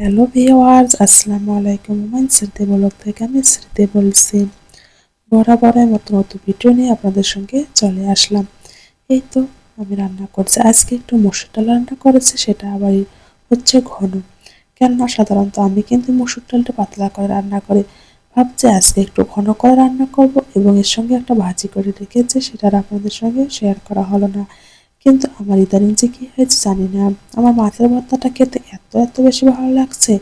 Hello viewers আসসালামু আলাইকুম Oman স্মৃতি বলক থেকে আমি স্মৃতি বলছি বরাবরের মতো নতুন ভিডিও নিয়ে আপনাদের সঙ্গে চলে আসলাম। এই তো আমি রান্না করছি। আজকে একটু মসুর ডাল রান্না করেছি, সেটা আবার হচ্ছে ঘন। কেননা সাধারণত আমি কিন্তু মসুর ডালটা পাতলা করে রান্না করি। ভাবছি আজকে একটু ঘন করে রান্না করব এবং এর সঙ্গে একটা ভাজি করে রেখেছি, সেটা আপনাদের সঙ্গে শেয়ার করা হলো না। কিন্তু আমার ইদানিং যে কী হয়েছে জানি না। আমার মাছের ভর্তাটা খেতে এত এত বেশি ভালো লাগছে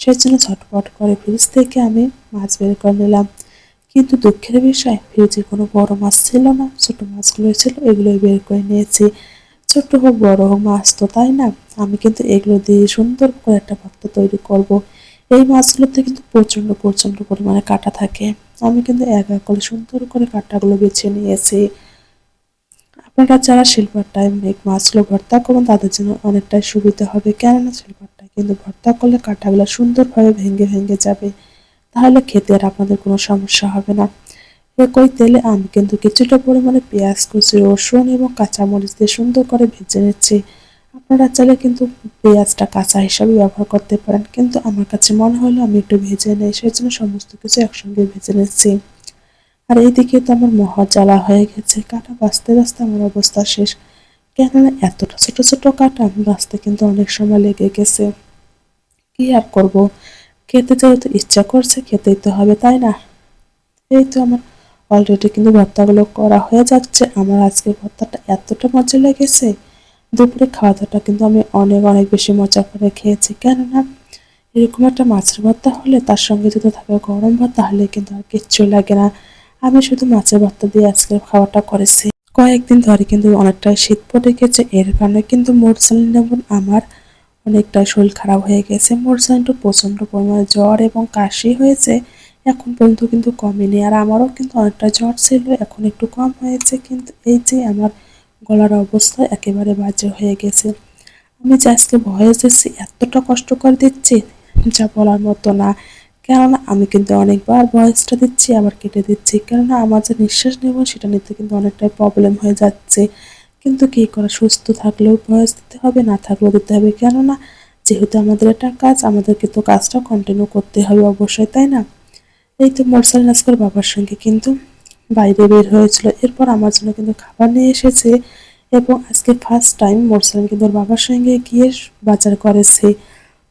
সেই জন্য ঝটপট করে ফ্রিজ থেকে আমি মাছ বের করে নিলাম। কিন্তু দুঃখের বিষয়, ফ্রিজে কোনো বড় মাছ ছিল না, ছোট মাছগুলো ছিল এগুলোই বের করে নিয়েছি। ছোট হোক, বড় হোক, মাছ তো তাই না? আমি কিন্তু এগুলো দিয়ে সুন্দর করে একটা ভর্তা তৈরি করব। এই মাছগুলোতে কিন্তু প্রচণ্ড প্রচণ্ড পরিমাণে কাটা থাকে। আমি কিন্তু এক এক করে সুন্দর করে কাটাগুলো বেছে নিয়েছি। আপনারা যারা শিল্পার টাইম মাছগুলো ভর্তা করবেন, তাদের জন্য অনেকটাই সুবিধা হবে। কেননা শিল্পারটায় কিন্তু ভর্তা করলে কাঁটাগুলো সুন্দরভাবে ভেঙে ভেঙে যাবে। তাহলে খেতে আর আপনাদের কোনো সমস্যা হবে না। একই তেলে আমি কিন্তু কিছুটা পরিমাণে পেঁয়াজ, কুচি, রসুন এবং কাঁচামরিচ দিয়ে সুন্দর করে ভেজে নিচ্ছি। আপনারা চাইলে কিন্তু পেঁয়াজটা কাঁচা হিসাবে ব্যবহার করতে পারেন। কিন্তু আমার কাছে মনে হলো আমি একটু ভেজে নেই সেই জন্য সমস্ত কিছু একসঙ্গে ভেজে নিচ্ছি। আর এইদিকে তো আমার মহা জ্বালা হয়ে গেছে। কাটা বাঁচতে বাঁচতে আমার অবস্থা শেষ। কেননা এতটা ছোট ছোট কাটা বাঁচতে কিন্তু অনেক সময় লেগে গেছে। কি আর করব? খেতে যেহেতু ইচ্ছা করছে, খেতেই তো হবে, তাই না? এই তো আমার অলরেডি কিন্তু ভর্তাগুলো করা হয়ে যাচ্ছে। আমার আজকে ভর্তাটা এতটা মজা লেগেছে। দুপুরে খাওয়া দাওয়াটা কিন্তু আমি অনেক অনেক বেশি মজা করে খেয়েছি। কেননা এরকম একটা মাছের ভর্তা হলে তার সঙ্গে যদি থাকে গরম ভাত তাহলে কিন্তু আর কিচ্ছু লাগে না। আমি শুধু মাছের ভর্তা দিয়ে আজকের খাওয়াটা করেছি। কয়েকদিন ধরে কিন্তু অনেকটাই শীত পড়ে গেছে। এর কারণে কিন্তু মোরসালিন যেমন আমার অনেকটাই শরীর খারাপ হয়ে গেছে। মোরসালিনটা প্রচণ্ড পরিমাণে জ্বর এবং কাশি হয়েছে। এখন পর্যন্ত কিন্তু কমেনি। আর আমারও কিন্তু অনেকটা জ্বর ছিল, এখন একটু কম হয়েছে। কিন্তু এই যে আমার গলার অবস্থা একেবারে বাজে হয়ে গেছে। আমি যে আজকে ভয়েস দিচ্ছি এতটা কষ্ট করে দিচ্ছি, যা বলার মতো না। কেননা আমি কিন্তু অনেকবার ভয়েসটা দিচ্ছি, আবার কেটে দিচ্ছি। কেননা আমার যে নিঃশ্বাস নেব, সেটা নিতে কিন্তু অনেকটাই প্রবলেম হয়ে যাচ্ছে। কিন্তু কী করা, সুস্থ থাকলেও ভয়েস দিতে হবে, না থাকলেও দিতে হবে। কেননা যেহেতু আমাদের একটা কাজ, আমাদেরকে তো কাজটা কন্টিনিউ করতে হবে অবশ্যই, তাই না? এই তো মোরসাল নাস্কর বাবার সঙ্গে কিন্তু বাইরে বের হয়েছিল। এরপর আমার জন্য কিন্তু খাবার নিয়ে এসেছে এবং আজকে ফার্স্ট টাইম মোরসালিন কিন্তু বাবার সঙ্গে গিয়ে বাজার করেছে।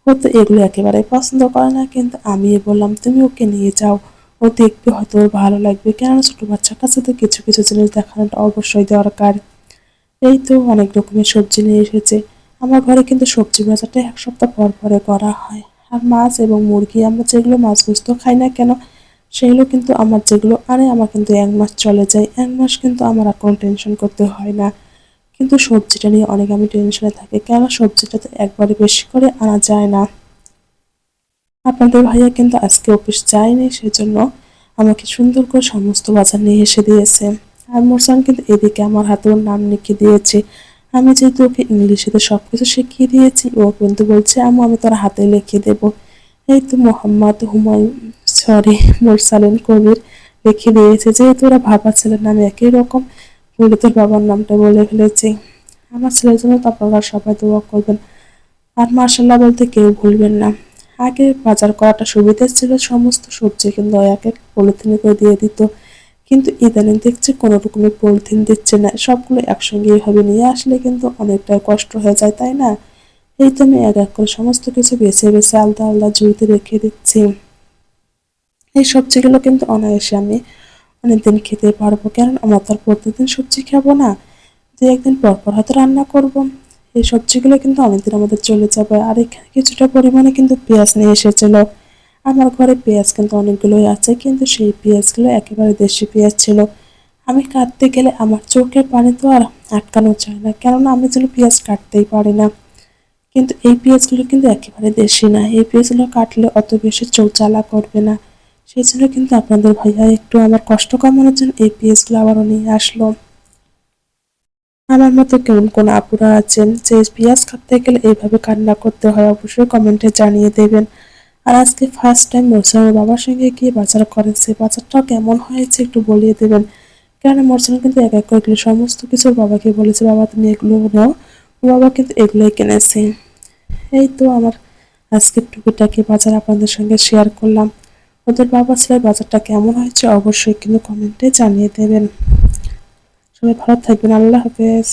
ও তো এগুলো একেবারে পছন্দ করে না, কিন্তু আমি বললাম, তুমি ওকে নিয়ে যাও। ও দেখবে হয়তো ওর ভালো লাগবে। কেননা ছোটো বাচ্চার কাছে তো কিছু কিছু জিনিস দেখানোটা অবশ্যই দরকার। এই তো অনেক রকমের সবজি নিয়ে এসেছে। আমার ঘরে কিন্তু সবজি বাজারটা এক সপ্তাহ পর পরে করা হয়। আর মাছ এবং মুরগি, আমরা যেগুলো মাছ বুঝতে খাই না কেন, সেগুলো কিন্তু আমার যেগুলো আনে, আমার কিন্তু এক মাস চলে যায়। এক মাস কিন্তু আমার আর কোনো টেনশন করতে হয় না। কিন্তু সবজিটা নিয়ে অনেক আমি টেনশনে থাকি। কেন সবজিটা তো একবারে বেশি করে আনা যায় না। আপনাদের ভাইয়া কিন্তু আজকে অফিস যায়নি, সেজন্য আমাকে সুন্দর করে সমস্ত বাজার নিয়ে এসে দিয়েছে। আর মোরসান কিন্তু এদিকে আমার হাতে ওর নাম লিখে দিয়েছে। আমি যেহেতু ওকে ইংলিশেতে সব কিছু শিখিয়ে দিয়েছি, ও কিন্তু বলছে আমু আমি তোর হাতে লিখে দেব। এই তো মোহাম্মদ হুমায়ুন সরি মোরসালিন কবির লিখে দিয়েছে, যেহেতু ওরা ভাবা ছেলের নাম একই রকম বলে বাবার নামটা বলে ফেলেছি। আমার ছেলের জন্য তো আপনারা সবাই দোয়া করবেন। আর মার্শাল্লাহ বলতে কেউ ভুলবেন না। আগে বাজার করাটা সুবিধা ছিল, সমস্ত সবজি কিন্তু এক এক পলিথিনে করে দিয়ে দিত। কিন্তু ইদানিং দেখছি কোনো রকমের পলিথিন দিচ্ছে না। সবগুলো একসঙ্গে এইভাবে নিয়ে আসলে কিন্তু অনেকটাই কষ্ট হয়ে যায়, তাই না? এই তো আমি এক এক করে সমস্ত কিছু বেছে বেছে আলাদা আলাদা জুড়িতে রেখে দিচ্ছি। এই সবজিগুলো কিন্তু অনায়াসে আমি অনেকদিন খেতে পারব কারণ আমরা তো প্রতিদিন সবজি খাব না। দু একদিন পর পর হয়তো রান্না করব। এই সবজিগুলো কিন্তু অনেকদিন আমাদের চলে যাবে। আর এখানে কিছুটা পরিমাণে কিন্তু পেঁয়াজ নিয়ে এসেছিল। আমার ঘরে পেঁয়াজ কিন্তু অনেকগুলোই আছে, কিন্তু সেই পেঁয়াজগুলো একেবারে দেশি পেঁয়াজ ছিল। আমি কাটতে গেলে আমার চোখের পানি তো আর আটকানো চায় না। কেননা আমি যেন পেঁয়াজ কাটতেই পারি না। কিন্তু এই পেঁয়াজগুলো কিন্তু একেবারে দেশি না। এই পেঁয়াজগুলো কাটলে অত বেশি চোখ জ্বালা করবে না। সেই জন্য কিন্তু আপনাদের ভাইয়া একটু আমার কষ্ট কমানোর জন্য এই পেঁয়াজগুলো আবারও নিয়ে আসলো। আমার মতো কেমন কোন আপুরা আছেন যে পেঁয়াজ কাটতে গেলে এইভাবে কান্না করতে হয়, অবশ্যই কমেন্টে জানিয়ে দেবেন। আর আজকে ফার্স্ট টাইম মোরসানের বাবার সঙ্গে গিয়ে বাজার করেছে বাজারটাও কেমন হয়েছে একটু বলিয়ে দেবেন। কেন মোরসান কিন্তু এক এক করে সমস্ত কিছু বাবাকে বলেছে, বাবা, তুমি এগুলো নাও। বাবা কিন্তু এগুলোই কিনেছে। এই তো আমার আজকের টুকিটাকি বাজার আপনাদের সঙ্গে শেয়ার করলাম। ওদের বাবা ছেলের বাজারটা কেমন হয়েছে অবশ্যই কিন্তু কমেন্টে জানিয়ে দেবেন। সবাই ভালো থাকবেন, আল্লাহ হাফেজ।